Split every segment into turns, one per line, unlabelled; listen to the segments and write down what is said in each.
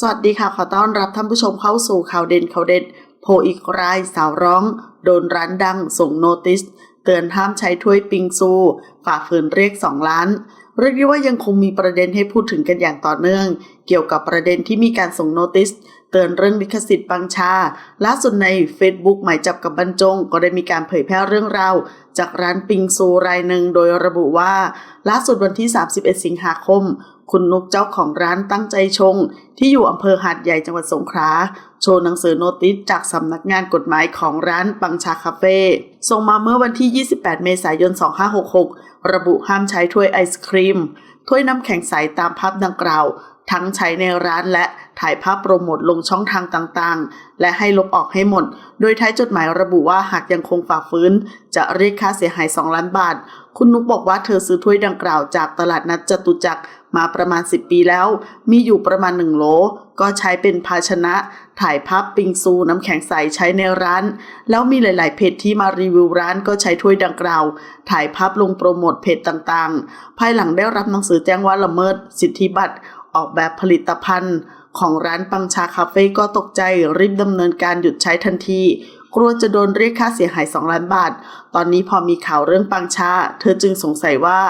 สวัสดีค่ะ ขอต้อนรับท่านผู้ชมเข้าสู่ข่าวเด่นข่าวเด็ดโพอีกรายสาวร้อง โดนร้านดังส่งโนติส เตือนห้ามใช้ถ้วยปิงซู ฝ่าฝืนเรียก 2 ล้าน เรียกได้ว่ายังคงมีประเด็นให้พูดถึงกันอย่างต่อเนื่อง เกี่ยวกับประเด็นที่มีการส่งโนติสเตือนเรื่องลิขสิทธิ์ปังชา ล่าสุดใน Facebook หมายจับกับบรรจง ก็ได้มีการเผยแพร่เรื่องราวจากร้านปิงซูรายหนึ่งโดยระบุว่า ล่าสุดวันที่ 31 สิงหาคม คุณนุกเจ้าของร้านตั้งใจชง ที่อยู่อำเภอหาดใหญ่จังหวัดสงขลาโชว์หนังสือโนติสจากสำนักงานกฎหมายของร้านปังชาคาเฟ่ส่งมาเมื่อวันที่ 28 เมษายน 2566 ระบุห้ามใช้ถ้วยไอศครีม ถ้วยน้ำแข็งใสตามภาพดังกล่าว ทั้งใช้ในร้านและถ่ายภาพโปรโมทลงช่องทางต่างๆ และให้ลบออกให้หมด โดยท้ายจดหมายระบุว่าหากยังคงฝ่าฝืนจะเรียกค่าเสียหาย 2 ล้านบาท คุณนุกบอกว่าเธอซื้อถ้วยดังกล่าวจากตลาดนัดจตุจักร มาประมาณ 10 ปีแล้ว มีอยู่ประมาณ 1 โหล ก็ใช้เป็นภาชนะ ถ่ายภาพปิงซูน้ำแข็งใสใช้ในร้าน แล้วมีหลาย ๆ เพจที่มารีวิวร้านก็ใช้ถ้วยดังกล่าว ถ่ายภาพลงโปรโมทเพจต่างๆ ภายหลังได้รับหนังสือแจ้งว่าละเมิด สิทธิบัตร ออกแบบผลิตภัณฑ์ ของร้านปังชาคาเฟ่ก็ตกใจรีบดำเนินการหยุดใช้ทันที กลัวจะโดนเรียกค่าเสียหาย 2 ล้านบาท ตอนนี้พอมีข่าวเรื่องปังชา เธอจึงสงสัยว่า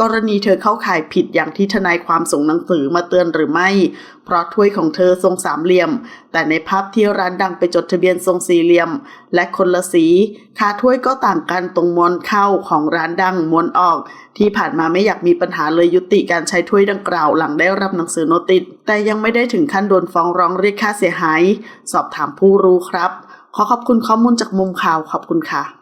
กรณีเธอเข้าข่ายผิดอย่างที่ทนายความส่งหนังสือมาเตือนหรือไม่ เพราะถ้วยของเธอทรงสามเหลี่ยม แต่ในภาพที่ร้านดังไปจดทะเบียนทรงสี่เหลี่ยม และคนละสี ค่าถ้วยก็ต่างกันตรงม้วนเข้าของร้านดังม้วนออก ที่ผ่านมาไม่อยากมีปัญหาเลยยุติการใช้ถ้วยดังกล่าวหลังได้รับหนังสือโนติสแต่ยังไม่ได้ถึงขั้นโดนฟ้องร้องเรียกค่าเสียหาย สอบถามผู้รู้ครับ ขอขอบคุณข้อมูลจากมุมข่าวขอบคุณค่ะ